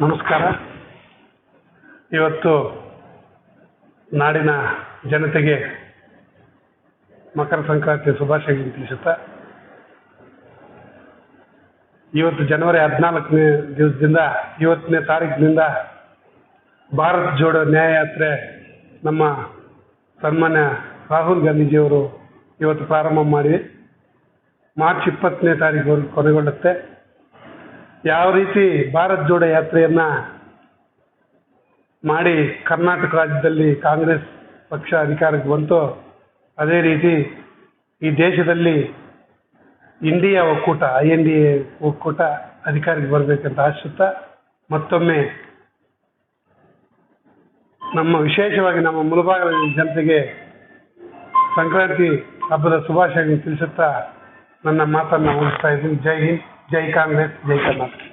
ನಮಸ್ಕಾರ. ಇವತ್ತು ನಾಡಿನ ಜನತೆಗೆ ಮಕರ ಸಂಕ್ರಾಂತಿ ಶುಭಾಶಯಗಳನ್ನು ತಿಳಿಸುತ್ತಾ. ಇವತ್ತು ಜನವರಿ ಹದಿನಾಲ್ಕನೇ ದಿವಸದಿಂದ ಇವತ್ತನೇ ತಾರೀಕಿನಿಂದ ಭಾರತ್ ಜೋಡೋ ನ್ಯಾಯಯಾತ್ರೆ ನಮ್ಮ ಸನ್ಮಾನ್ಯ ರಾಹುಲ್ ಗಾಂಧೀಜಿಯವರು ಇವತ್ತು ಪ್ರಾರಂಭ ಮಾಡಿ, ಮಾರ್ಚ್ ಇಪ್ಪತ್ತನೇ ತಾರೀಕುವರೆಗೂ ಕೊನೆಗೊಳ್ಳುತ್ತೆ. ಯಾವ ರೀತಿ ಭಾರತ್ ಜೋಡೋ ಯಾತ್ರೆಯನ್ನ ಮಾಡಿ ಕರ್ನಾಟಕ ರಾಜ್ಯದಲ್ಲಿ ಕಾಂಗ್ರೆಸ್ ಪಕ್ಷ ಅಧಿಕಾರಕ್ಕೆ ಬಂತು, ಅದೇ ರೀತಿ ಈ ದೇಶದಲ್ಲಿ ಇಂಡಿಯಾ ಒಕ್ಕೂಟ, ಐ ಎನ್ ಡಿ ಎ ಒಕ್ಕೂಟ ಅಧಿಕಾರಕ್ಕೆ ಬರಬೇಕಂತ ಆಶಿಸುತ್ತಾ ಮತ್ತೊಮ್ಮೆ ನಮ್ಮ ವಿಶೇಷವಾಗಿ ನಮ್ಮ ಮುಲಭಾಗದ ಜನತೆಗೆ ಸಂಕ್ರಾಂತಿ ಹಬ್ಬದ ಶುಭಾಶಯಗಳನ್ನು ತಿಳಿಸುತ್ತಾ ನನ್ನ ಮಾತನ್ನು ಮುಗಿಸ್ತಾ ಇದ್ದೀನಿ. ಜೈ ಹಿಂದ್. ಜೈ ಕಾಂಗ್ರೆಸ್ ಜೈ ಕರ್ನಾಟಕ